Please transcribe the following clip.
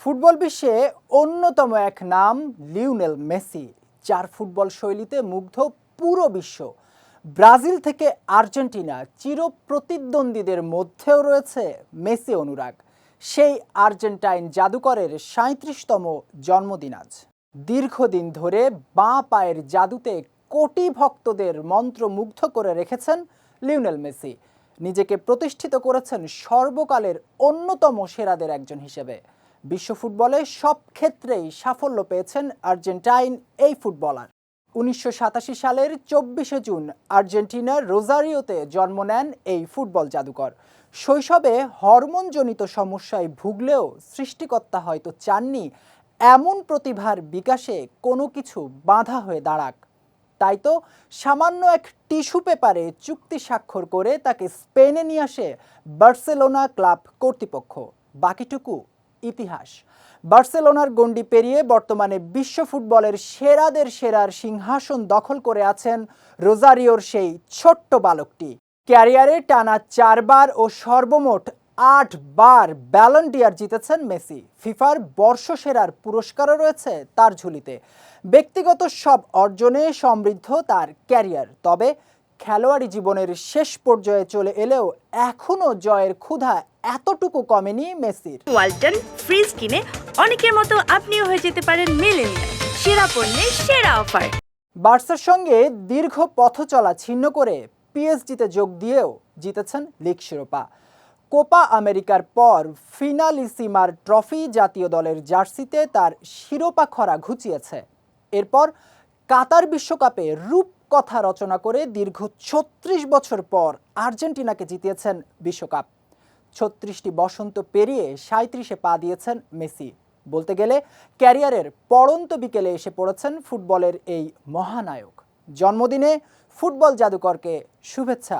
Football বিশ্বে অন্যতম এক নাম লিওনেল মেসি, যার ফুটবল শৈলীতে মুগ্ধ পুরো বিশ্ব। ব্রাজিল থেকে আর্জেন্টিনা চির প্রতিদ্বন্দ্বীদের মধ্যেও রয়েছে মেসি অনুরাগ। সেই আর্জেন্টাইন জাদুকরের সাঁত্রিশতম জন্মদিন আজ। দীর্ঘদিন ধরে বাঁ পায়ের জাদুতে কোটি ভক্তদের মন্ত্রমুগ্ধ করে রেখেছেন লিওনেল মেসি। নিজেকে প্রতিষ্ঠিত করেছেন সর্বকালের অন্যতম সেরাদের একজন হিসেবে। বিশ্ব ফুটবলে সব ক্ষেত্রেই সাফল্য পেয়েছেন আর্জেন্টাইন এই ফুটবলার। উনিশশো সাতাশি সালের চব্বিশে জুন আর্জেন্টিনার রোজারিওতে জন্ম নেন এই ফুটবল জাদুকর। শৈশবে হরমোনজনিত সমস্যায় ভুগলেও সৃষ্টিকর্তা হয়তো চাননি এমন প্রতিভার বিকাশে কোনো কিছু বাধা হয়ে দাঁড়াক। তাই তো সামান্য এক টিস্যু পেপারে চুক্তি স্বাক্ষর করে তাকে স্পেনে নিয়ে আসে বার্সেলোনা ক্লাব কর্তৃপক্ষ। বাকিটুকু ইতিহাস। বার্সেলোনার গণ্ডি পেরিয়ে বর্তমানে বিশ্ব ফুটবলের সেরাদের সেরার সিংহাসন দখল করে আছেন রোজারিওর সেই ছোট্ট বালকটি। ক্যারিয়ারে টানা চারবার ও সর্বমোট আট বার ব্যালন ডিয়ার জিতেছেন মেসি। ফিফার বর্ষসেরার পুরস্কারও রয়েছে তার ঝুলিতে। ব্যক্তিগত সব অর্জনে সমৃদ্ধ তার ক্যারিয়ার। তবে খেলোয়াড়ি জীবনের শেষ পর্যায়ে চলে এলেও এখনও জয়ের ক্ষুধা এতটুকু কমেনি মেসির। ওয়ালটন ফ্রিজ কিনে অনেকের মতো আপনিও হয়ে যেতে পারেন মিলেনিয়াল। সেরা পণ্যের সেরা অফার। বার্সার সঙ্গে দীর্ঘ পথ চলা ছিন্ন করে পিএসজিতে যোগ দিয়েও জিতেছেন লিগ শিরোপা। কোপা আমেরিকার পর ফিনালিসিমার ট্রফি জাতীয় দলের জার্সিতে তার শিরোপা খরা ঘুচিয়েছে। এরপর কাতার বিশ্বকাপে রূপকথা রচনা করে দীর্ঘ ছত্রিশ বছর পর আর্জেন্টিনাকে জিতিয়েছেন বিশ্বকাপ। ছত্রিশটি বসন্ত পেরিয়ে সাঁত্রিশে পা দিয়েছেন মেসি। বলতে গেলে ক্যারিয়ারের পড়ন্ত বিকেলে এসে পড়েছেন ফুটবলের এই মহানায়ক। জন্মদিনে ফুটবল জাদুকরকে শুভেচ্ছা